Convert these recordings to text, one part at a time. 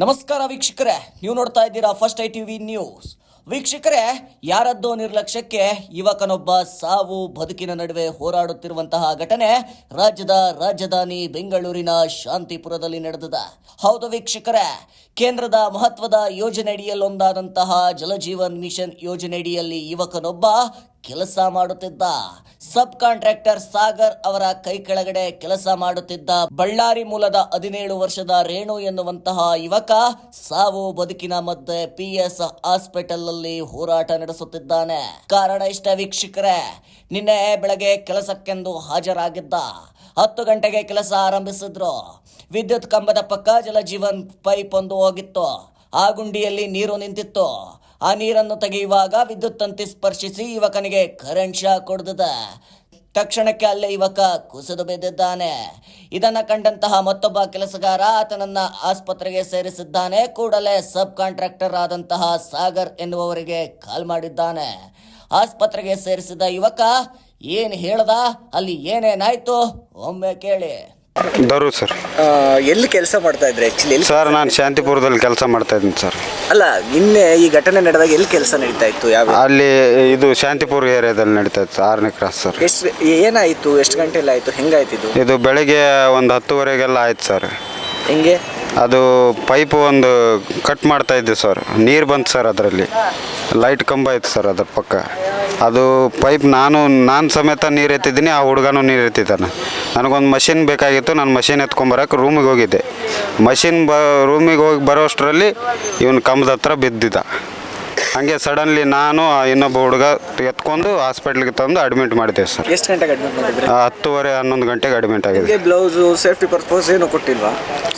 ನಮಸ್ಕಾರ ವೀಕ್ಷಕರೇ. ನೀವು ನೋಡ್ತಾ ಇದ್ದೀರಾ ಫಸ್ಟ್ ಐ ಟಿವಿ ನ್ಯೂಸ್. ವೀಕ್ಷಕರೇ, ಯಾರದ್ದೋ ನಿರ್ಲಕ್ಷ್ಯಕ್ಕೆ ಯುವಕನೊಬ್ಬ ಸಾವು, ಬದುಕಿನ ನಡುವೆ ಹೋರಾಡುತ್ತಿರುವಂತಹ ಘಟನೆ ರಾಜ್ಯದ ರಾಜಧಾನಿ ಬೆಂಗಳೂರಿನ ಶಾಂತಿಪುರದಲ್ಲಿ ನಡೆದಿದೆ. ಹೌದು ವೀಕ್ಷಕರೇ, ಕೇಂದ್ರದ ಮಹತ್ವದ ಯೋಜನೆಯಡಿಯಲ್ಲೊಂದಾದಂತಹ ಜಲಜೀವನ್ ಮಿಷನ್ ಯೋಜನೆಯಡಿಯಲ್ಲಿ ಯುವಕನೊಬ್ಬ ಕೆಲಸ ಮಾಡುತ್ತಿದ್ದ ಸಬ್ ಕಾಂಟ್ರಾಕ್ಟರ್ ಸಾಗರ್ ಅವರ ಕೈ ಕೆಳಗಡೆ ಕೆಲಸ ಮಾಡುತ್ತಿದ್ದ ಬಳ್ಳಾರಿ ಮೂಲದ ಹದಿನೇಳು ವರ್ಷದ ರೇಣು ಎನ್ನುವಂತಹ ಯುವಕ ಸಾವು ಬದುಕಿನ ಮಧ್ಯೆ ಪಿ ಎಸ್ ಹಾಸ್ಪಿಟಲ್ ಅಲ್ಲಿ ಹೋರಾಟ ನಡೆಸುತ್ತಿದ್ದಾನೆ. ಕಾರಣ ಇಷ್ಟ ವೀಕ್ಷಕರೇ, ನಿನ್ನೆ ಬೆಳಗ್ಗೆ ಕೆಲಸಕ್ಕೆಂದು ಹಾಜರಾಗಿದ್ದ ಹತ್ತು ಗಂಟೆಗೆ ಕೆಲಸ ಆರಂಭಿಸಿದ್ರು. ವಿದ್ಯುತ್ ಕಂಬದ ಪಕ್ಕ ಜಲಜೀವನ್ ಪೈಪ್ ಒಂದು ಹೋಗಿತ್ತು. ಆ ಗುಂಡಿಯಲ್ಲಿ ನೀರು ನಿಂತಿತ್ತು. ಆ ನೀರನ್ನು ತೆಗೆಯುವಾಗ ವಿದ್ಯುತ್ ತಂತಿ ಸ್ಪರ್ಶಿಸಿ ಯುವಕನಿಗೆ ಕರೆಂಟ್ ಶಾಕ್ ಹೊಡೆದಿದೆ ತಕ್ಷಣಕ್ಕೆ ಅಲ್ಲೇ ಯುವಕ ಕುಸಿದು ಬಿದ್ದಿದ್ದಾನೆ. ಇದನ್ನು ಕಂಡಂತಹ ಮತ್ತೊಬ್ಬ ಕೆಲಸಗಾರ ಆತನನ್ನ ಆಸ್ಪತ್ರೆಗೆ ಸೇರಿಸಿದ್ದಾನೆ. ಕೂಡಲೇ ಸಬ್ ಕಾಂಟ್ರಾಕ್ಟರ್ ಆದಂತಹ ಸಾಗರ್ ಎನ್ನುವವರಿಗೆ ಕಾಲ್ ಮಾಡಿದ್ದಾನೆ. ಆಸ್ಪತ್ರೆಗೆ ಸೇರಿಸಿದ ಯುವಕ, ಏನು ಹೇಳ್ದ? ಅಲ್ಲಿ ಏನೇನಾಯ್ತು? ಒಮ್ಮೆ ಕೇಳಿ. ದರು ಸರ್. ಆ, ಎಲ್ಲಿ ಕೆಲಸ ಮಾಡ್ತಾ ಇದ್ರೆ ಆಕ್ಚುಲಿ ಸರ್ ನಾನು ಶಾಂತಿಪುರದಲ್ಲಿ ಕೆಲಸ ಮಾಡ್ತಾ ಇದ್ದೀನಿ ಸರ್. ಅಲ್ಲ ನಿನ್ನೆ ಈ ಘಟನೆ ನಡೆದಾಗ ಎಲ್ಲಿ ಕೆಲಸ ನಡೀತಾ ಇತ್ತು? ಯಾವ ಅಲ್ಲಿ ಇದು ಶಾಂತಿಪುರ ಏರಿಯಾದಲ್ಲಿ ನಡೀತಾ ಇತ್ತು ಆರನೇ ಕ್ರಾಸ್ ಸರ್. ಎಷ್ಟು ಏನಾಯ್ತು? ಎಷ್ಟು ಗಂಟೆಲ್ಲ ಆಯ್ತು? ಹೆಂಗಾಯ್ತು ಇದು? ಇದು ಬೆಳಗ್ಗೆ ಒಂದು ಹತ್ತುವರೆಗೆಲ್ಲ ಆಯ್ತು ಸರ್. ಹೆಂಗೆ? ಅದು ಪೈಪ್ ಒಂದು ಕಟ್ ಮಾಡ್ತಾ ಇದ್ದೆ ಸರ್. ನೀರು ಬಂತು ಸರ್ ಅದರಲ್ಲಿ. ಲೈಟ್ ಕಂಬ ಇತ್ತು ಸರ್ ಅದ್ರ ಪಕ್ಕ. ಅದು ಪೈಪ್ ನಾನು ನಾನು ಸಮೇತ ನೀರು ಎತ್ತಿದ್ದೀನಿ ಆ ಹುಡುಗನೂ ನೀರು ಎತ್ತಿದ್ದಾನೆ. ನನಗೊಂದು ಮಷಿನ್ ಬೇಕಾಗಿತ್ತು ನಾನು ಮಷಿನ್ ಎತ್ಕೊಂಬರಕ್ಕೆ ರೂಮಿಗೆ ಹೋಗಿದ್ದೆ. ಮಷಿನ್ ಬ ರೂಮಿಗೆ ಹೋಗಿ ಬರೋಷ್ಟರಲ್ಲಿ ಇವನು ಕಂಬದ ಹತ್ರ ಬಿದ್ದಿದ್ದ. ಹಾಗೆ ಸಡನ್ಲಿ ನಾನು ಆ ಇನ್ನೊಬ್ಬ ಹುಡುಗ ಎತ್ಕೊಂಡು ಹಾಸ್ಪಿಟ್ಲಿಗೆ ತಂದು ಅಡ್ಮಿಟ್ ಮಾಡಿದೆ ಸರ್. ಎಷ್ಟು ಗಂಟೆಗೆ ಅಡ್ಮಿಟ್ ಮಾಡಿದ್ರೆ? ಆ, ಹತ್ತುವರೆ ಹನ್ನೊಂದು ಗಂಟೆಗೆ ಅಡ್ಮಿಟ್ ಆಗಿದೆ ಬ್ಲೌಸ್ ಬ್ಲೌಸು ಸೇಫ್ಟಿ ಪರ್ಪಸ್ ಏನು ಕೊಟ್ಟಿಲ್ವಾ?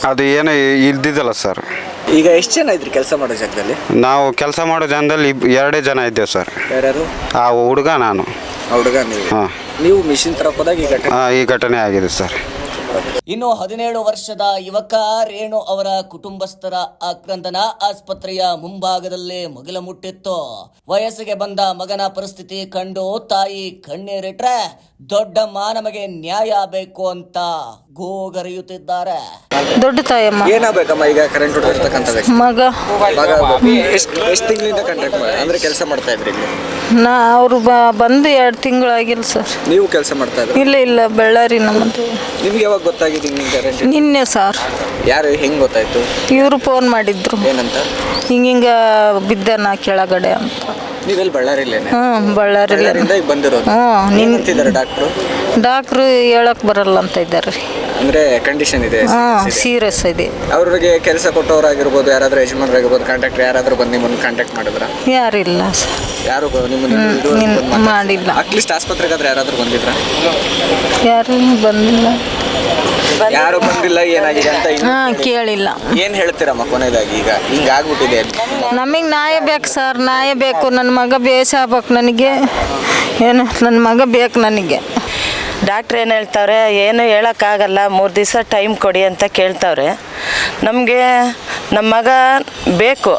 ಅದು ಏನೋ ಇದ್ದಿದ್ದಲ್ಲ ಸರ್. ಈಗ ಎಷ್ಟು ಜನ ಇದ್ರಿ ಕೆಲಸ ಮಾಡೋ ಜಾಗದಲ್ಲಿ? ನಾವು ಕೆಲಸ ಮಾಡೋ ಜನದಲ್ಲಿ ಇಬ್- ಎರಡೇ ಜನ ಇದ್ದೇವೆ ಸರ್. ಯಾರ್ಯಾರು? ಆ ಹುಡುಗ ನಾನು. ಆ ಹುಡುಗ ನೀವು. ಹಾಂ. ನೀವು ಮಿಷಿನ್ ತರಕ್ ಹೋದಾಗ ಈ ಘಟನೆ ಈ ಘಟನೆ ಆಗಿದೆ ಸರ್. ಇನ್ನು ಹದಿನೇಳು ವರ್ಷದ ಯುವಕ ರೇಣು ಅವರ ಕುಟುಂಬಸ್ಥರ ಆಕ್ರಂದನ ಆಸ್ಪತ್ರೆಯ ಮುಂಭಾಗದಲ್ಲೇ ಮುಗಿಲ ಮುಟ್ಟಿತ್ತು. ವಯಸ್ಸಿಗೆ ಬಂದ ಮಗನ ಪರಿಸ್ಥಿತಿ ಕಂಡು ತಾಯಿ ಕಣ್ಣೀರಿಟ್ರೆ ದೊಡ್ಡಮ್ಮ ನಮಗೆ ನ್ಯಾಯ ಬೇಕು ಅಂತ ಗೋಗರೆಯುತ್ತಿದ್ದಾರೆ. ದೊಡ್ಡ ತಾಯಮ್ಮ. ಏನಾಗಬೇಕಮ್ಮ ಈಗ ಕರೆಂಟ್ ಹೊಡೆದಿರ್ತಕ್ಕಂಥ ವ್ಯಕ್ತಿ ಮಗ. ಮಗ ಎಷ್ಟು ಎಷ್ಟು ತಿಂಗಳಿಂದ ಕಾಂಟ್ಯಾಕ್ಟ್ ಮಾಡಿ ಅಂದ್ರೆ ಕೆಲಸ ಮಾಡ್ತಾ ಇದ್ರಿ ಇಲ್ಲಿ? ನಾ ಅವರು ಬಂದು ಎರಡು ತಿಂಗಳಾಗಿಲ್ಲ ಸರ್. ನೀವು ಕೆಲಸ ಮಾಡ್ತಾ ಇದ್ರಿ? ಇಲ್ಲ ಇಲ್ಲ ಬಳ್ಳಾರಿ ನಮ್ಮದು ನಿಮ್ಗೆ ಯಾವಾಗ ಗೊತ್ತಾಗಿದೆ ಹಿಂಗೆ ಕರೆಂಟ್ ನಿನ್ನೆ ಸರ್. ಯಾರು ಹೆಂಗೆ ಗೊತ್ತಾಯ್ತು? ಇವರು ಫೋನ್ ಮಾಡಿದ್ರು. ಏನಂತ? ಹಿಂಗಿಂಗ ನಾ ಕೆಳಗಡೆ ಅಂತ. ನೀವೆಲ್ಲಿ ಬಳ್ಳಾರಿಲೇನೆ? ಬಳ್ಳಾರಿಯಿಂದ ಈಗ ಬಂದಿರೋದು. ಏನಂತಿದ್ದಾರೆ ಡಾಕ್ಟ್ರು? ಡಾಕ್ಟ್ರು ಹೇಳಕ್ ಬರಲ್ಲ ಅಂತ ಇದ್ದಾರೆ. ಅಂದ್ರೆ ಕಂಡೀಷನ್ ಇದೆ ಹಾಂ ಸೀರಿಯಸ್ ಇದೆ. ಅವ್ರಿಗೆ ಕೆಲಸ ಕೊಟ್ಟವರಾಗಿರ್ಬೋದು ಯಾರಾದ್ರೂ ಯಜಮಾನರಾಗಿರ್ಬೋದು ಕಾಂಟ್ಯಾಕ್ಟ್ ಯಾರಾದ್ರೂ ಬಂದು ನಿಮ್ಮನ್ನು ಕಾಂಟ್ಯಾಕ್ಟ್ ಮಾಡಿದ್ರ? ಯಾರಿಲ್ಲ ಸರ್. ಯಾರು ಬ- ನಿಮ್ಮನ್ನ ನಿನ್ ಮಾಡಿಲ್ಲ. ಅಟ್ಲೀಸ್ಟ್ ಆಸ್ಪತ್ರೆಗಾದ್ರೆ ಯಾರಾದ್ರೂ ಬಂದಿದ್ರ? ಯಾರು ಬಂದಿಲ್ಲ. ಯಾರು ಬಂದಿಲ್ಲ ಏನಾಗಿದೆ ಅಂತ ಇನ್ನು ಹಾಂ ಕೇಳಿಲ್ಲ. ಏನ್ ಹೇಳ್ತೀರಮ್ಮ ಕೊನೆಯದಾಗಿ ಈಗ? ಹಿಂಗ ಆಗ್ಬಿಟ್ಟಿದೆ. ನಮಗೆ ನ್ಯಾಯ ಬೇಕು ಸರ್ ನ್ಯಾಯ ಬೇಕು. ನನ್ನ ಮಗ ಬೇಷ ಆಗ್ಬೇಕು ನನಗೆ. ಏನು ನನ್ನ ಮಗ ಬೇಕು ನನಗೆ. ಡಾಕ್ಟ್ರ್ ಏನು ಹೇಳ್ತಾವ್ರೆ ಏನು ಹೇಳೋಕ್ಕಾಗಲ್ಲ ಮೂರು ದಿವಸ ಟೈಮ್ ಕೊಡಿ ಅಂತ ಕೇಳ್ತಾವ್ರೆ. ನಮಗೆ ನಮ್ಮ ಮಗ ಬೇಕು.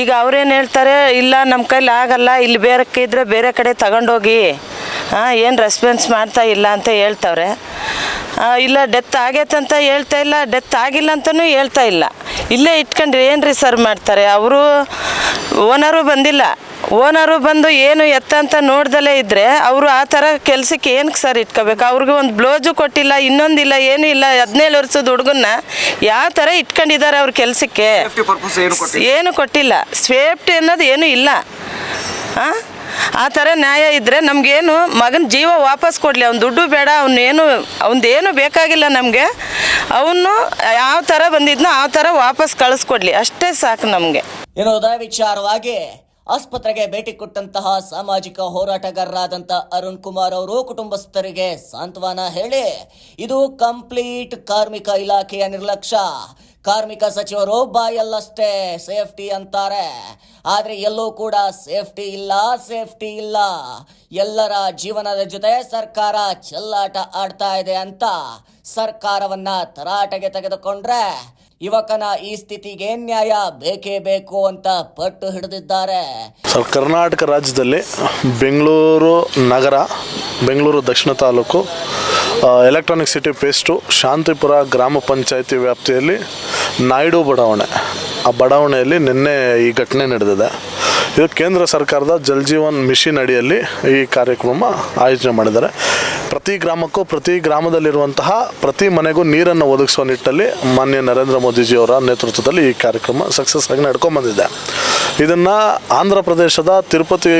ಈಗ ಅವ್ರೇನು ಹೇಳ್ತಾರೆ ಇಲ್ಲ ನಮ್ಮ ಕೈಲಿ ಆಗಲ್ಲ ಇಲ್ಲಿ ಬೇರೆಕ್ಕಿದ್ರೆ ಬೇರೆ ಕಡೆ ತಗೊಂಡೋಗಿ ಹಾಂ ಏನು ರೆಸ್ಪಾನ್ಸ್ ಮಾಡ್ತಾ ಇಲ್ಲ ಅಂತ ಹೇಳ್ತಾವ್ರೆ. ಇಲ್ಲ ಡೆತ್ ಆಗೈತೆ ಅಂತ ಹೇಳ್ತಾ ಇಲ್ಲ ಡೆತ್ ಆಗಿಲ್ಲ ಅಂತಲೂ ಹೇಳ್ತಾ ಇಲ್ಲ. ಇಲ್ಲೇ ಇಟ್ಕೊಂಡ್ರೆ ಏನು ರೀ ಸರ್ ಮಾಡ್ತಾರೆ? ಅವರು ಓನರು ಬಂದಿಲ್ಲ. ಓನರು ಬಂದು ಏನು ಎತ್ತ ಅಂತ ನೋಡ್ದಲೇ ಇದ್ದರೆ ಅವರು ಆ ಥರ ಕೆಲಸಕ್ಕೆ ಏನಕ್ಕೆ ಸರ್ ಇಟ್ಕೋಬೇಕು? ಅವ್ರಿಗೆ ಒಂದು ಬ್ಲೌಸು ಕೊಟ್ಟಿಲ್ಲ ಇನ್ನೊಂದಿಲ್ಲ ಏನೂ ಇಲ್ಲ ಹದಿನೇಳು ವರ್ಷದ ಹುಡುಗನ್ನ ಯಾವ ಥರ ಇಟ್ಕೊಂಡಿದ್ದಾರೆ ಅವ್ರ ಕೆಲಸಕ್ಕೆ? ಪರ್ಪಸ್ ಏನು ಕೊಟ್ಟಿಲ್ಲ? ಏನು ಕೊಟ್ಟಿಲ್ಲ. ಸೇಫ್ಟಿ ಅನ್ನೋದು ಏನೂ ಇಲ್ಲ. ಹಾಂ ಆ ಥರ ನ್ಯಾಯ ಇದ್ದರೆ ನಮಗೇನು ಮಗನ ಜೀವ ವಾಪಸ್ ಕೊಡಲಿ, ಅವ್ನು ದುಡ್ಡು ಬೇಡ, ಅವನೇನು, ಅವನದೇನು ಬೇಕಾಗಿಲ್ಲ ನಮಗೆ. ಅವನು ಯಾವ ಥರ ಬಂದಿದ್ನೋ ಆ ಥರ ವಾಪಸ್ ಕಳಿಸ್ಕೊಡ್ಲಿ, ಅಷ್ಟೇ ಸಾಕು ನಮಗೆ. ಎನ್ನುವುದ ವಿಚಾರವಾಗಿ ಆಸ್ಪತ್ರೆಗೆ ಭೇಟಿ ಕೊಟ್ಟಂತಹ ಸಾಮಾಜಿಕ ಹೋರಾಟಗಾರರಾದಂತ ಅರುಣ್ ಕುಮಾರ್ ಅವರು ಕುಟುಂಬಸ್ಥರಿಗೆ ಸಾಂತ್ವನ ಹೇಳಿ, ಇದು ಕಂಪ್ಲೀಟ್ ಕಾರ್ಮಿಕ ಇಲಾಖೆಯ ನಿರ್ಲಕ್ಷ್ಯ. ಕಾರ್ಮಿಕ ಸಚಿವರು ಬಾಯಲ್ಲಷ್ಟೇ ಸೇಫ್ಟಿ ಅಂತಾರೆ. ಆದರೆ ಎಲ್ಲೂ ಕೂಡ ಸೇಫ್ಟಿ ಇಲ್ಲ ಸೇಫ್ಟಿ ಇಲ್ಲ. ಎಲ್ಲರ ಜೀವನದ ಜೊತೆ ಸರ್ಕಾರ ಚೆಲ್ಲಾಟ ಆಡ್ತಾ ಇದೆ ಅಂತ ಸರ್ಕಾರವನ್ನ ತರಾಟೆಗೆ ತೆಗೆದುಕೊಂಡ್ರೆ ಯುವಕನ ಈ ಸ್ಥಿತಿಗೆ ನ್ಯಾಯ ಬೇಕೇ ಬೇಕು ಅಂತ ಪಟ್ಟು ಹಿಡಿದಿದ್ದಾರೆ. ಸರ್, ಕರ್ನಾಟಕ ರಾಜ್ಯದಲ್ಲಿ ಬೆಂಗಳೂರು ನಗರ, ಬೆಂಗಳೂರು ದಕ್ಷಿಣ ತಾಲೂಕು ಎಲೆಕ್ಟ್ರಾನಿಕ್ ಸಿಟಿ ಪೇಸ್ಟು ಶಾಂತಿಪುರ ಗ್ರಾಮ ಪಂಚಾಯಿತಿ ವ್ಯಾಪ್ತಿಯಲ್ಲಿ ನಾಯ್ಡು ಬಡಾವಣೆ. ಆ ಬಡಾವಣೆಯಲ್ಲಿ ನಿನ್ನೆ ಈ ಘಟನೆ ನಡೆದಿದೆ. ಇದು ಕೇಂದ್ರ ಸರ್ಕಾರದ ಜಲ್ ಜೀವನ್ ಮಿಷನ್ ಅಡಿಯಲ್ಲಿ ಈ ಕಾರ್ಯಕ್ರಮ ಆಯೋಜನೆ ಮಾಡಿದ್ದಾರೆ. ಪ್ರತಿ ಗ್ರಾಮಕ್ಕೂ, ಪ್ರತಿ ಗ್ರಾಮದಲ್ಲಿರುವಂತಹ ಪ್ರತಿ ಮನೆಗೂ ನೀರನ್ನು ಒದಗಿಸುವ ನಿಟ್ಟಲ್ಲಿ ಮಾನ್ಯ ನರೇಂದ್ರ ಮೋದಿಜಿಯವರ ನೇತೃತ್ವದಲ್ಲಿ ಈ ಕಾರ್ಯಕ್ರಮ ಸಕ್ಸಸ್ ಆಗಿ ನಡ್ಕೊಂಬಂದಿದೆ ಇದನ್ನು ಆಂಧ್ರ ಪ್ರದೇಶದ ತಿರುಪತಿ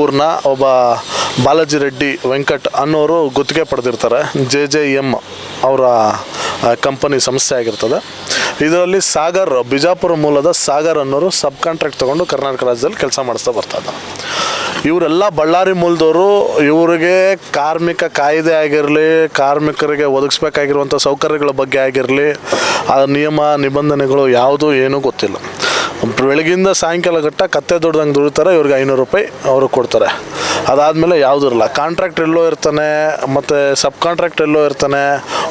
ಊರ್ನ ಊರಿನ ಒಬ್ಬ ಬಾಲಾಜಿ ರೆಡ್ಡಿ ವೆಂಕಟ್ ಅನ್ನೋರು ಗುತ್ತಿಗೆ ಪಡೆದಿರ್ತಾರೆ. ಜೆ ಜೆ ಎಂ ಅವರ ಕಂಪನಿ ಸಂಸ್ಥೆ ಆಗಿರ್ತದೆ. ಇದರಲ್ಲಿ ಸಾಗರ್, ಬಿಜಾಪುರ ಮೂಲದ ಸಾಗರ್ ಅನ್ನೋರು ಸಬ್ ಕಾಂಟ್ರಾಕ್ಟ್ ತಗೊಂಡು ಕರ್ನಾಟಕ ರಾಜ್ಯದಲ್ಲಿ ಕೆಲಸ ಮಾಡಿಸ್ತಾ ಬರ್ತಾ ಇದ್ದಾರೆ. ಇವರೆಲ್ಲ ಬಳ್ಳಾರಿ ಮೂಲದವರು, ಇವರಿಗೆ ಕಾರ್ಮಿಕ ಕಾಯ್ದೆ ಆಗಿರಲಿ, ಕಾರ್ಮಿಕರಿಗೆ ಒದಗಿಸ್ಬೇಕಾಗಿರುವಂಥ ಸೌಕರ್ಯಗಳ ಬಗ್ಗೆ ಆಗಿರಲಿ, ಆ ನಿಯಮ, ನಿಬಂಧನೆಗಳು ಯಾವುದು ಏನೂ ಗೊತ್ತಿಲ್ಲ. ಬೆಳಗಿಂದ ಸಾಯಂಕಾಲ ಗಟ್ಟ ಕತ್ತೆ ದುಡ್ದಂಗೆ ದುಡಿತಾರೆ ಇವ್ರಿಗೆ ಐನೂರು ರೂಪಾಯಿ ಅವರು ಕೊಡ್ತಾರೆ. ಅದಾದಮೇಲೆ ಯಾವುದೂ ಇರಲ್ಲ. ಕಾಂಟ್ರಾಕ್ಟ್ ಎಲ್ಲೋ ಇರ್ತಾನೆ ಮತ್ತು ಸಬ್ ಕಾಂಟ್ರಾಕ್ಟ್ ಎಲ್ಲೋ ಇರ್ತಾನೆ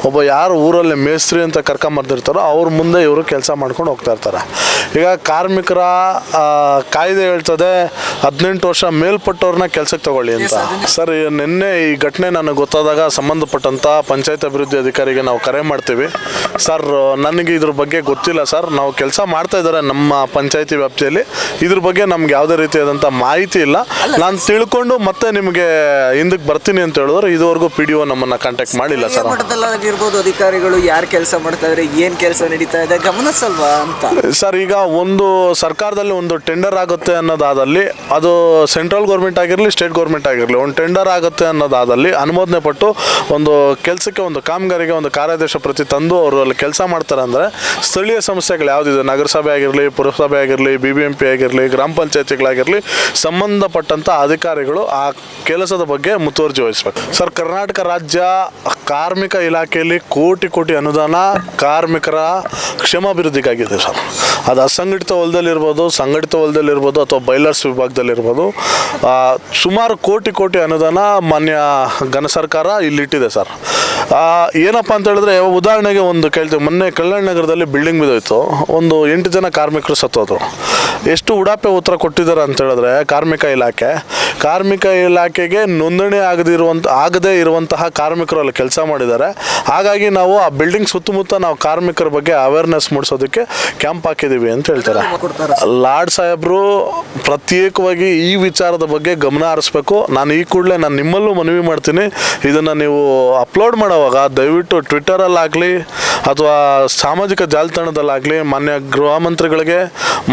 ಒಬ್ಬ ಯಾರು ಊರಲ್ಲಿ ಮೇಸ್ತ್ರಿ ಅಂತ ಕರ್ಕೊಂಬರ್ದಿರ್ತಾರೋ ಅವ್ರ ಮುಂದೆ ಇವರು ಕೆಲಸ ಮಾಡ್ಕೊಂಡು ಹೋಗ್ತಾ ಇರ್ತಾರೆ. ಈಗ ಕಾರ್ಮಿಕರ ಕಾಯ್ದೆ ಹೇಳ್ತದೆ ಹದಿನೆಂಟು ವರ್ಷ ಮೇಲ್ಪಟ್ಟವ್ರನ್ನ ಕೆಲಸಕ್ಕೆ ತಗೊಳ್ಳಿ ಅಂತ. ಸರ್ ನಿನ್ನೆ ಈ ಘಟನೆ ನನಗೆ ಗೊತ್ತಾದಾಗ ಸಂಬಂಧಪಟ್ಟಂಥ ಪಂಚಾಯತ್ ಅಭಿವೃದ್ಧಿ ಅಧಿಕಾರಿಗೆ ನಾವು ಕರೆ ಮಾಡ್ತೀವಿ. ಸರ್ ನನಗೆ ಇದ್ರ ಬಗ್ಗೆ ಗೊತ್ತಿಲ್ಲ ಸರ್. ನಾವು ಕೆಲಸ ಮಾಡ್ತಾ ಇದ್ದಾರೆ ನಮ್ಮ ಪಂಚಾಯತಿ ವ್ಯಾಪ್ತಿಯಲ್ಲಿ. ಇದ್ರ ಬಗ್ಗೆ ನಮ್ಗೆ ಯಾವುದೇ ರೀತಿಯಾದಂಥ ಮಾಹಿತಿ ಇಲ್ಲ. ನಾನು ತಿಳ್ಕೊಂಡು ಮತ್ತೆ ನಿಮಗೆ ಹಿಂದಕ್ಕೆ ಬರ್ತೀನಿ ಅಂತ ಹೇಳಿದ್ರೆ ಇದುವರೆಗೂ ಪಿ ಡಿ ಒ ನಮ್ಮನ್ನು ಕಾಂಟ್ಯಾಕ್ಟ್ ಮಾಡಿಲ್ಲ ಸರ್. ಮಟ್ಟದಲ್ಲಾಗಿರ್ಬೋದು ಅಧಿಕಾರಿಗಳು ಯಾರು ಕೆಲಸ ಮಾಡ್ತಾ ಇದ್ರೆ ಏನ್ ಕೆಲಸ ನಡೀತಾ ಇದೆ ಗಮನಿಸಲ್ವಾ ಅಂತ? ಸರ್ ಈಗ ಒಂದು ಸರ್ಕಾರದಲ್ಲಿ ಒಂದು ಟೆಂಡರ್ ಆಗುತ್ತೆ ಅನ್ನೋದಾದಲ್ಲಿ ಅದು ಸೆಂಟ್ರಲ್ ಗೌರ್ಮೆಂಟ್ ಆಗಿರಲಿ ಸ್ಟೇಟ್ ಗೌರ್ಮೆಂಟ್ ಆಗಿರಲಿ ಒಂದು ಟೆಂಡರ್ ಆಗುತ್ತೆ ಅನ್ನೋದಾದಲ್ಲಿ ಅನುಮೋದನೆ ಪಟ್ಟು ಒಂದು ಕೆಲಸಕ್ಕೆ ಒಂದು ಕಾಮಗಾರಿಗೆ ಒಂದು ಕಾರ್ಯಾದೇಶ ಪ್ರತಿ ತಂದು ಅವರು ಅಲ್ಲಿ ಕೆಲಸ ಮಾಡ್ತಾರೆ ಅಂದರೆ ಸ್ಥಳೀಯ ಸಂಸ್ಥೆಗಳು ಯಾವುದಿದೆ? ನಗರಸಭೆ ಆಗಿರಲಿ ಪುರಸಭೆ ಆಗಿರಲಿ ಬಿ ಬಿ ಎಂ ಪಿ ಆಗಿರಲಿ, ಗ್ರಾಮ ಪಂಚಾಯತಿಗಳಾಗಿರಲಿ ಸಂಬಂಧಪಟ್ಟಂಥ ಅಧಿಕಾರಿಗಳು ಆ ಕೆಲಸದ ಬಗ್ಗೆ ಮುತುವರ್ಜಿ ವಹಿಸಬೇಕು. ಸರ್, ಕರ್ನಾಟಕ ರಾಜ್ಯ ಕಾರ್ಮಿಕ ಇಲಾಖೆಯಲ್ಲಿ ಕೋಟಿ ಕೋಟಿ ಅನುದಾನ ಕಾರ್ಮಿಕರ ಕ್ಷೇಮಾಭಿವೃದ್ಧಿಗಾಗಿದೆ ಸರ್. ಅದು ಅಸಂಘಟಿತ ಹೊಲದಲ್ಲಿರ್ಬೋದು, ಸಂಘಟಿತ ಹೊಲದಲ್ಲಿರ್ಬೋದು ಅಥವಾ ಬೈಲರ್ಸ್ ವಿಭಾಗದಲ್ಲಿರ್ಬೋದು ಸುಮಾರು ಕೋಟಿ ಕೋಟಿ ಅನುದಾನ ಮಾನ್ಯ ಘನ ಸರ್ಕಾರ ಇಲ್ಲಿಟ್ಟಿದೆ ಸರ್. ಏನಪ್ಪ ಅಂತ ಹೇಳಿದ್ರೆ, ಉದಾಹರಣೆಗೆ ಒಂದು ಕೇಳ್ತೀವಿ. ಮೊನ್ನೆ ಕಲ್ಯಾಣ ನಗರದಲ್ಲಿ ಬಿಲ್ಡಿಂಗ್ ಬಿದ್ದೋಯ್ತು. ಒಂದು ಎಂಟು ಜನ ಕಾರ್ಮಿಕರು ಎಷ್ಟು ಉಡಾಪೆ ಉತ್ತರ ಕೊಟ್ಟಿದ್ದಾರೆ ಅಂತ ಹೇಳಿದ್ರೆ ಕಾರ್ಮಿಕ ಇಲಾಖೆ. ಕಾರ್ಮಿಕ ಇಲಾಖೆಗೆ ನೋಂದಣಿ ಆಗದಿರುವಂಥ ಆಗದೇ ಇರುವಂತಹ ಕಾರ್ಮಿಕರು ಅಲ್ಲಿ ಕೆಲಸ ಮಾಡಿದ್ದಾರೆ. ಹಾಗಾಗಿ ನಾವು ಆ ಬಿಲ್ಡಿಂಗ್ ಸುತ್ತಮುತ್ತ ನಾವು ಕಾರ್ಮಿಕರ ಬಗ್ಗೆ ಅವೇರ್ನೆಸ್ ಮೂಡಿಸೋದಕ್ಕೆ ಕ್ಯಾಂಪ್ ಹಾಕಿದ್ದೀವಿ ಅಂತ ಹೇಳ್ತಾರೆ. ಲಾರ್ಡ್ ಸಾಹೇಬರು ಪ್ರತ್ಯೇಕವಾಗಿ ಈ ವಿಚಾರದ ಬಗ್ಗೆ ಗಮನ ಹರಿಸ್ಬೇಕು. ನಾನು ಈ ಕೂಡಲೇ ನಾನು ನಿಮ್ಮಲ್ಲೂ ಮನವಿ ಮಾಡ್ತೀನಿ. ಇದನ್ನು ನೀವು ಅಪ್ಲೋಡ್ ಮಾಡೋವಾಗ ದಯವಿಟ್ಟು ಟ್ವಿಟ್ಟರಲ್ಲಾಗಲಿ ಅಥವಾ ಸಾಮಾಜಿಕ ಜಾಲತಾಣದಲ್ಲಾಗಲಿ ಮಾನ್ಯ ಗೃಹ ಮಂತ್ರಿಗಳಿಗೆ,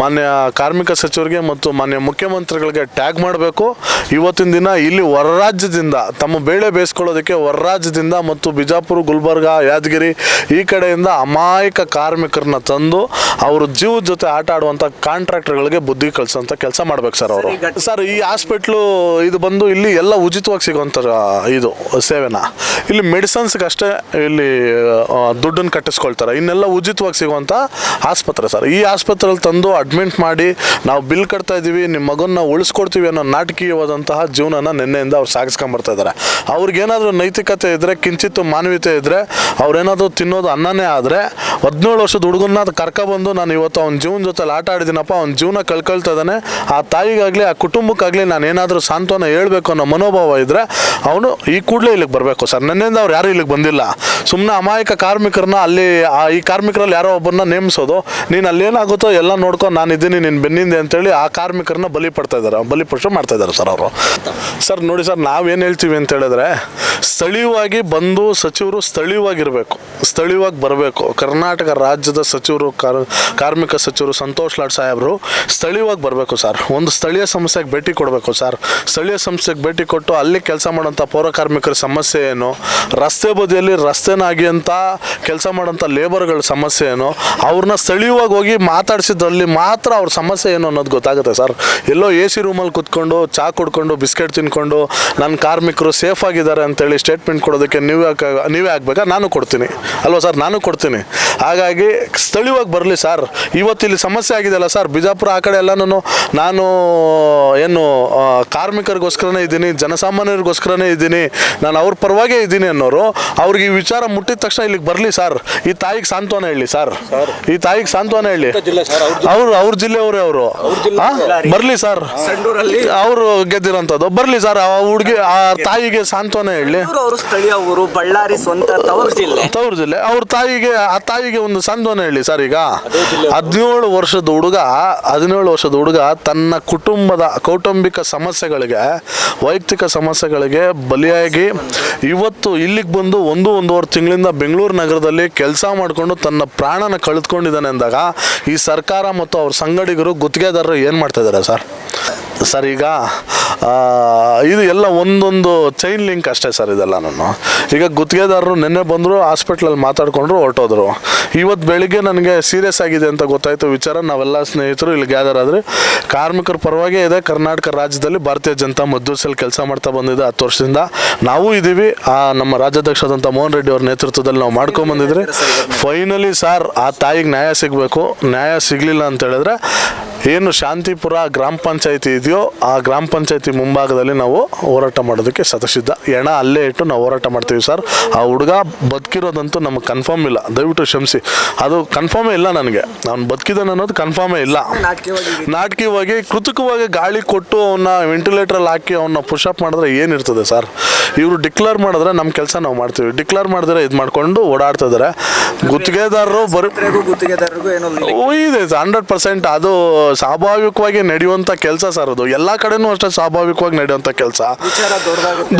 ಮಾನ್ಯ ಕಾರ್ಮಿಕ ಸಚಿವರಿಗೆ ಮತ್ತು ಮಾನ್ಯ ಮುಖ್ಯಮಂತ್ರಿಗಳಿಗೆ ಟ್ಯಾಗ್ ಮಾಡಬೇಕು. ಇವತ್ತಿನ ದಿನ ಇಲ್ಲಿ ಹೊರ ತಮ್ಮ ಬೇಳೆ ಬೇಯಿಸ್ಕೊಳ್ಳೋದಕ್ಕೆ ಹೊರ ರಾಜ್ಯದಿಂದ ಮತ್ತು ಬಿಜಾಪುರ, ಗುಲ್ಬರ್ಗ, ಯಾದಗಿರಿ ಈ ಕಡೆಯಿಂದ ಅಮಾಯಕ ಕಾರ್ಮಿಕರನ್ನ ತಂದು ಅವರು ಜೀವ ಜೊತೆ ಆಟ ಆಡುವಂಥ ಕಾಂಟ್ರಾಕ್ಟರ್ಗಳಿಗೆ ಬುದ್ಧಿ ಕಳಿಸೋಂಥ ಕೆಲಸ ಮಾಡ್ಬೇಕು ಸರ್ ಅವರು. ಸರ್, ಈ ಹಾಸ್ಪಿಟ್ಲು ಇದು ಬಂದು ಇಲ್ಲಿ ಎಲ್ಲ ಉಚಿತವಾಗಿ ಸಿಗೋಂಥ ಇದು ಸೇವೆನ? ಇಲ್ಲಿ ಮೆಡಿಸನ್ಸ್ಗೆ ಅಷ್ಟೇ ಇಲ್ಲಿ ದುಡ್ಡನ್ನು ಕಟ್ಟಿಸ್ಕೊಳ್ತಾರೆ ಇನ್ನೆಲ್ಲ ಉಚಿತವಾಗಿ ಸಿಗುವಂಥ ಆಸ್ಪತ್ರೆ ಸರ್. ಈ ಆಸ್ಪತ್ರೆಯಲ್ಲಿ ತಂದು ಅಡ್ಮಿಟ್ ಮಾಡಿ ನಾವು ಬಿಲ್ ಕಟ್ತಾ ಇದ್ದೀವಿ ನಿಮ್ಮ ಮಗನ್ನ ಉಳಿಸ್ಕೊಡ್ತೀವಿ ಅನ್ನೋ ನಾಟಕೀಯವಾದಂತಹ ಜೀವನನ ನಿನ್ನೆಯಿಂದ ಅವ್ರು ಸಾಗಿಸ್ಕೊಂಬರ್ತಾ ಇದ್ದಾರೆ ಅವ್ರಿಗೇನಾದರೂ ನೈತಿಕತೆ ಇದ್ದರೆ ಕಿಂಚಿತ್ತು ಮಾನವೀಯತೆ ಇದ್ದರೆ ಅವ್ರೇನಾದರೂ ತಿನ್ನೋದು ಅನ್ನನೇ ಆದರೆ ಹದಿನೇಳು ವರ್ಷದ ಹುಡುಗನ್ನ ಕರ್ಕೊಬಂದು ನಾನು ಇವತ್ತು ಅವ್ನ ಜೀವನ ಜೊತೆಲಿ ಆಟ ಆಡಿದ್ದೀನಪ್ಪ, ಅವ್ನ ಜೀವನ ಕಳ್ಕೊಳ್ತಾ ಆ ತಾಯಿಗಾಗಲಿ, ಆ ಕುಟುಂಬಕ್ಕಾಗಲಿ ನಾನು ಏನಾದರೂ ಸಾಂತ್ವನ ಹೇಳಬೇಕು ಅನ್ನೋ ಮನೋಭಾವ ಇದ್ದರೆ ಅವನು ಈ ಕೂಡಲೇ ಇಲ್ಲಿಗೆ ಬರಬೇಕು ಸರ್. ನನ್ನಿಂದ ಅವ್ರು ಯಾರೂ ಇಲ್ಲಿಗೆ ಬಂದಿಲ್ಲ. ಸುಮ್ಮನೆ ಅಮಾಯಕ ಕಾರ್ಮಿಕರನ್ನ ಅಲ್ಲಿ, ಆ, ಈ ಕಾರ್ಮಿಕರಲ್ಲಿ ಯಾರೋ ಒಬ್ಬರನ್ನ ನೇಮಿಸೋದು, ನೀನು ಅಲ್ಲೇನಾಗುತ್ತೋ ಎಲ್ಲ ನೋಡ್ಕೊಂಡು ನಾನು ಇದ್ದೀನಿ, ನೀನು ಬೆನ್ನಿಂದೆ ಅಂತೇಳಿ ಆ ಕಾರ್ಮಿಕರನ್ನ ಬಲಿ ಪಡ್ತಾ ಇದ್ದಾರೆ. ಬಲಿಪಶು ಮಾಡ್ತಾ ಇದ್ದಾರೆ ಸರ್ ಅವರು. ಸರ್, ನೋಡಿ ಸರ್, ನಾವೇನು ಹೇಳ್ತೀವಿ ಅಂತ ಹೇಳಿದ್ರೆ, ಸ್ಥಳೀಯವಾಗಿ ಬಂದು ಸಚಿವರು ಸ್ಥಳೀಯವಾಗಿರಬೇಕು. ಸ್ಥಳೀಯವಾಗಿ ಬರಬೇಕು. ಕರ್ನಾಟಕ ರಾಜ್ಯದ ಸಚಿವರು, ಕಾರ್, ಕಾರ್ಮಿಕ ಸಚಿವರು ಸಂತೋಷ್ ಲಾಡ್ ಸಾಹೇಬರು ಸ್ಥಳೀಯವಾಗಿ ಬರಬೇಕು ಸರ್. ಒಂದು ಸ್ಥಳೀಯ ಸಂಸ್ಥೆಗೆ ಭೇಟಿ ಕೊಡಬೇಕು ಸರ್. ಸ್ಥಳೀಯ ಸಂಸ್ಥೆಗೆ ಭೇಟಿ ಕೊಟ್ಟು ಅಲ್ಲಿ ಕೆಲಸ ಮಾಡೋಂಥ ಪೌರ ಕಾರ್ಮಿಕರ ಸಮಸ್ಯೆ ಏನು? ರಸ್ತೆ ಬದಿಯಲ್ಲಿ ರಸ್ತೆನಾಗಿ ಅಂತ ಕೆಲಸ ಮಾಡೋಂಥ ಲೇಬರ್ಗಳ ಸಮಸ್ಯೆ ಏನು? ಅವ್ರನ್ನ ಸ್ಥಳೀಯವಾಗಿ ಹೋಗಿ ಮಾತಾಡಿಸಿದ್ರಲ್ಲಿ ಮಾತ್ರ ಅವ್ರ ಸಮಸ್ಯೆ ಏನು ಅನ್ನೋದು ಗೊತ್ತಾಗುತ್ತೆ ಸರ್. ಎಲ್ಲೋ ಎ ಸಿ ರೂಮಲ್ಲಿ ಕುತ್ಕೊಂಡು ಚಾ ಕುಡ್ಕೊಂಡು ಬಿಸ್ಕೆಟ್ ತಿನ್ಕೊಂಡು ನನ್ನ ಕಾರ್ಮಿಕರು ಸೇಫ್ ಆಗಿದ್ದಾರೆ ಅಂತೇಳಿ ಸ್ಟೇಟ್ಮೆಂಟ್ ಕೊಡೋದಕ್ಕೆ ನೀವೇ ನೀವೇ ಆಗಬೇಕಾ? ನಾನು ಕೊಡ್ತೀನಿ. ಅಲ್ವಾ ಸರ್? ನಾನು ಕೊಡ್ತೀನಿ. ಹಾಗಾಗಿ ಸ್ಥಳೀಯವಾಗಿ ಬರಲಿ, ಸರ್. ಇವತ್ತು ಇಲ್ಲಿ ಸಮಸ್ಯೆ ಆಗಿದೆಯಲ್ಲ ಸರ್. ಬಿಜಾಪುರ ಆ ಕಡೆ ಎಲ್ಲನೂ ನಾನು ಏನು ಕಾರ್ಮಿಕರಿಗೋಸ್ಕರನೇ ಇದ್ದೀನಿ ಜನಸಾಮಾನ್ಯರಿಗೋಸ್ಕರನೇ ಇದ್ದೀನಿ ನಾನು ಅವ್ರ ಪರವಾಗೇ ಇದ್ದೀನಿ ಅನ್ನೋರು ಅವ್ರಿಗೆ ಈ ವಿಚಾರ ಮುಟ್ಟಿದ ತಕ್ಷಣ ಇಲ್ಲಿಗೆ ಬರಲಿ ಸರ್. ಈ ತಾಯಿಗೆ ಸಾಂತ್ವನ ಹೇಳಿ ಸರ್. ಈ ತಾಯಿಗೆ ಸಾಂತ್ವನ ಹೇಳಿ. ಅವ್ರು ಅವ್ರ ಜಿಲ್ಲೆಯವರೇ ಅವರು. ಬರಲಿ ಸರ್. ಅವರು ಗೆದ್ದಿರೋಂಥದ್ದು. ಬರಲಿ ಸರ್ ಆ ಹುಡುಗಿ ಆ ತಾಯಿಗೆ ಸಾಂತ್ವನ ಹೇಳಿ. ಊರು ಬಳ್ಳಾರಿ ಸ್ವಂತ ತವರು ಜಿಲ್ಲೆ. ಅವ್ರ ತಾಯಿಗೆ ಆ ತಾಯಿಗೆ ಒಂದು ಸಾಂತ್ವನ ಹೇಳಿ ಸರ್ ಈಗ. ಹದಿನೇಳು ವರ್ಷದ ಹುಡುಗ ಹದಿನೇಳು ವರ್ಷದ ಹುಡುಗ ತನ್ನ ಕುಟುಂಬದ ಕೌಟುಂಬಿಕ ಸಮಸ್ಯೆಗಳಿಗೆ, ವೈಯಕ್ತಿಕ ಸಮಸ್ಯೆಗಳಿಗೆ ಬಲಿಯಾಗಿ ಇವತ್ತು ಇಲ್ಲಿಗೆ ಬಂದು ಒಂದು, ಒಂದೂವರೆ ತಿಂಗಳಿಂದ ಬೆಂಗಳೂರು ನಗರದಲ್ಲಿ ಕೆಲಸ ಮಾಡಿಕೊಂಡು ತನ್ನ ಪ್ರಾಣನ ಕಳೆದುಕೊಂಡಿದ್ದಾನೆ ಅಂದಾಗ ಈ ಸರ್ಕಾರ ಮತ್ತು ಅವ್ರ ಸಂಗಡಿಗರು ಗುತ್ತಿಗೆದಾರರು ಏನು ಮಾಡ್ತಾ ಇದ್ದಾರೆ ಸರ್? ಸರ್ ಈಗ ಇದು ಎಲ್ಲ ಒಂದೊಂದು ಚೈನ್ ಲಿಂಕ್ ಅಷ್ಟೇ ಸರ್ ಇದೆಲ್ಲ ನಾನು. ಈಗ ಗುತ್ತಿಗೆದಾರರು ನಿನ್ನೆ ಬಂದರು ಹಾಸ್ಪಿಟ್ಲಲ್ಲಿ ಮಾತಾಡಿಕೊಂಡ್ರು ಹೊರಟೋದ್ರು. ಇವತ್ತು ಬೆಳಿಗ್ಗೆ ನನಗೆ ಸೀರಿಯಸ್ ಆಗಿದೆ ಅಂತ ಗೊತ್ತಾಯಿತು. ವಿಚಾರ ನಾವೆಲ್ಲ ಸ್ನೇಹಿತರು ಇಲ್ಲಿ ಗ್ಯಾದರ್ ಆದರೆ ಕಾರ್ಮಿಕರ ಪರವಾಗಿ ಇದೆ. ಕರ್ನಾಟಕ ರಾಜ್ಯದಲ್ಲಿ ಭಾರತೀಯ ಜನತಾ ಮದ್ದೂಸಲ್ಲಿ ಕೆಲಸ ಮಾಡ್ತಾ ಬಂದಿದೆ ಹತ್ತು ವರ್ಷದಿಂದ. ನಾವು ಇದ್ದೀವಿ ಆ ನಮ್ಮ ರಾಜ್ಯಾಧ್ಯಕ್ಷರಾದಂಥ ಮೋಹನ್ ರೆಡ್ಡಿ ಅವ್ರ ನೇತೃತ್ವದಲ್ಲಿ ನಾವು ಮಾಡ್ಕೊಂಬಂದಿದ್ರೆ ಫೈನಲಿ ಸರ್ ಆ ತಾಯಿಗೆ ನ್ಯಾಯ ಸಿಗಬೇಕು. ನ್ಯಾಯ ಸಿಗಲಿಲ್ಲ ಅಂತ ಹೇಳಿದ್ರೆ ಏನು ಶಾಂತಿಪುರ ಗ್ರಾಮ ಪಂಚಾಯತಿ ಇದೆಯೋ ಆ ಗ್ರಾಮ ಪಂಚಾಯತಿ ಮುಂಭಾಗದಲ್ಲಿ ನಾವು ಹೋರಾಟ ಮಾಡೋದಕ್ಕೆ ಸತಸಿದ್ಧ ಹೆಣ ಅಲ್ಲೇ ಇಟ್ಟು ನಾವು ಹೋರಾಟ ಮಾಡ್ತೀವಿ ಸರ್. ಆ ಹುಡುಗ ಬದುಕಿರೋದಂತೂ ನಮಗೆ ಕನ್ಫರ್ಮ್ ಇಲ್ಲ. ದಯವಿಟ್ಟು ಕ್ಷಮಿಸಿ. ಅದು ಕನ್ಫರ್ಮೇ ಇಲ್ಲ ನನಗೆ. ಅವ್ನು ಬದುಕಿದ್ದಾನೆ ಅನ್ನೋದು ಕನ್ಫರ್ಮೇ ಇಲ್ಲ. ನಾಟಕೀಯವಾಗಿ, ಕೃತಕವಾಗಿ ಗಾಳಿ ಕೊಟ್ಟು ಅವನ್ನ ವೆಂಟಿಲೇಟ್ರಲ್ಲಿ ಹಾಕಿ ಅವನ್ನ ಪುಷಪ್ ಮಾಡಿದ್ರೆ ಏನಿರ್ತದೆ ಸರ್? ಇವರು ಡಿಕ್ಲೇರ್ ಮಾಡಿದ್ರೆ ನಮ್ಮ ಕೆಲಸ ನಾವು ಮಾಡ್ತೀವಿ. ಡಿಕ್ಲೇರ್ ಮಾಡಿದ್ರೆ ಇದು ಮಾಡ್ಕೊಂಡು ಓಡಾಡ್ತಾ ಇದ್ದಾರೆ ಗುತ್ತಿಗೆದಾರರು ಬರೀ ಓ, ಇದೆ ಹಂಡ್ರೆಡ್ ಪರ್ಸೆಂಟ್ ಅದು ಸ್ವಾಭಾವಿಕವಾಗಿ ನಡೆಯುವಂಥ ಕೆಲಸ ಸರ್ ಅದು. ಎಲ್ಲ ಕಡೆನೂ ಅಷ್ಟೇ ಸ್ವಾಭಾವಿಕವಾಗಿ ನಡೆಯುವಂಥ ಕೆಲಸ.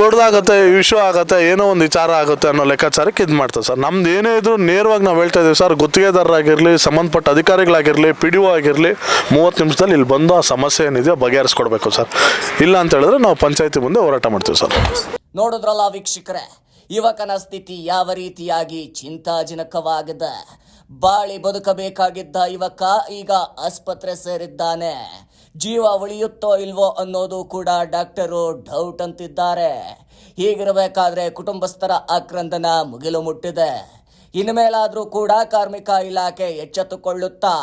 ದೊಡ್ಡದಾಗುತ್ತೆ. ಇಶ್ಯೂ ಆಗತ್ತೆ ಏನೋ ಒಂದು ವಿಚಾರ ಆಗುತ್ತೆ ಅನ್ನೋ ಲೆಕ್ಕಾಚಾರಕ್ಕೆ ಇದು ಮಾಡ್ತಾರೆ ಸರ್. ನಮ್ದು ಏನೇ ಇದ್ರು ನೇರವಾಗಿ ನಾವು ಹೇಳ್ತಾ ಇದ್ದೀವಿ ಸರ್ ಗುತ್ತಿಗೆದಾರರಾಗಿರಲಿ ಸಂಬಂಧಪಟ್ಟ ಅಧಿಕಾರಿಗಳಾಗಿರಲಿ ಪಿ ಡಿ ಒ ಆಗಿರಲಿ ಮೂವತ್ತು ನಿಮಿಷದಲ್ಲಿ ಇಲ್ಲಿ ಬಂದು ಆ ಸಮಸ್ಯೆ ಏನಿದೆಯೋ ಬಗೆಹರಿಸ್ಕೊಡ್ಬೇಕು ಸರ್. ಇಲ್ಲ ಅಂತ ಹೇಳಿದ್ರೆ ನಾವು ಪಂಚಾಯತಿ ಮುಂದೆ ಹೋರಾಟ ಮಾಡ್ತೀವಿ ಸರ್. ನೋಡಿದ್ರಲ್ಲ ವೀಕ್ಷಕರೇ, ಯುವಕನ ಸ್ಥಿತಿ ಯಾವ ರೀತಿಯಾಗಿ ಚಿಂತಾಜನಕವಾಗಿದೆ? ಬಾಳಿ ಬದುಕಬೇಕಾಗಿದ್ದ ಯುವಕ ಈಗ ಆಸ್ಪತ್ರೆ ಸೇರಿದ್ದಾನೆ. ಜೀವ ಉಳಿಯುತ್ತೋ ಇಲ್ವೋ ಅನ್ನೋದು ಕೂಡ ಡಾಕ್ಟರು ಡೌಟ್ ಅಂತಿದ್ದಾರೆ. ಹೀಗಿರಬೇಕಾದ್ರೆ ಕುಟುಂಬಸ್ಥರ ಆಕ್ರಂದನ ಮುಗಿಲು ಮುಟ್ಟಿದೆ. ಇನ್ಮೇಲಾದ್ರೂ ಕೂಡ ಕಾರ್ಮಿಕ ಇಲಾಖೆ ಎಚ್ಚೆತ್ತುಕೊಳ್ಳುತ್ತಾ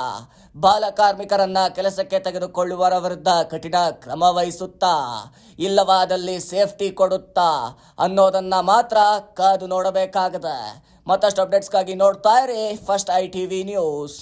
ಬಾಲ ಕಾರ್ಮಿಕರನ್ನ ಕೆಲಸಕ್ಕೆ ತೆಗೆದುಕೊಳ್ಳುವರ ವಿರುದ್ಧ ಕಠಿಣ ಕ್ರಮ ವಹಿಸುತ್ತಾ, ಇಲ್ಲವಾದಲ್ಲಿ ಸೇಫ್ಟಿ ಕೊಡುತ್ತಾ ಅನ್ನೋದನ್ನ ಮಾತ್ರ ಕಾದು ನೋಡಬೇಕಾಗದೆ. ಮತ್ತಷ್ಟು ಅಪ್ಡೇಟ್ಸ್ಗಾಗಿ ನೋಡ್ತಾ ಇರಿ first I T V news.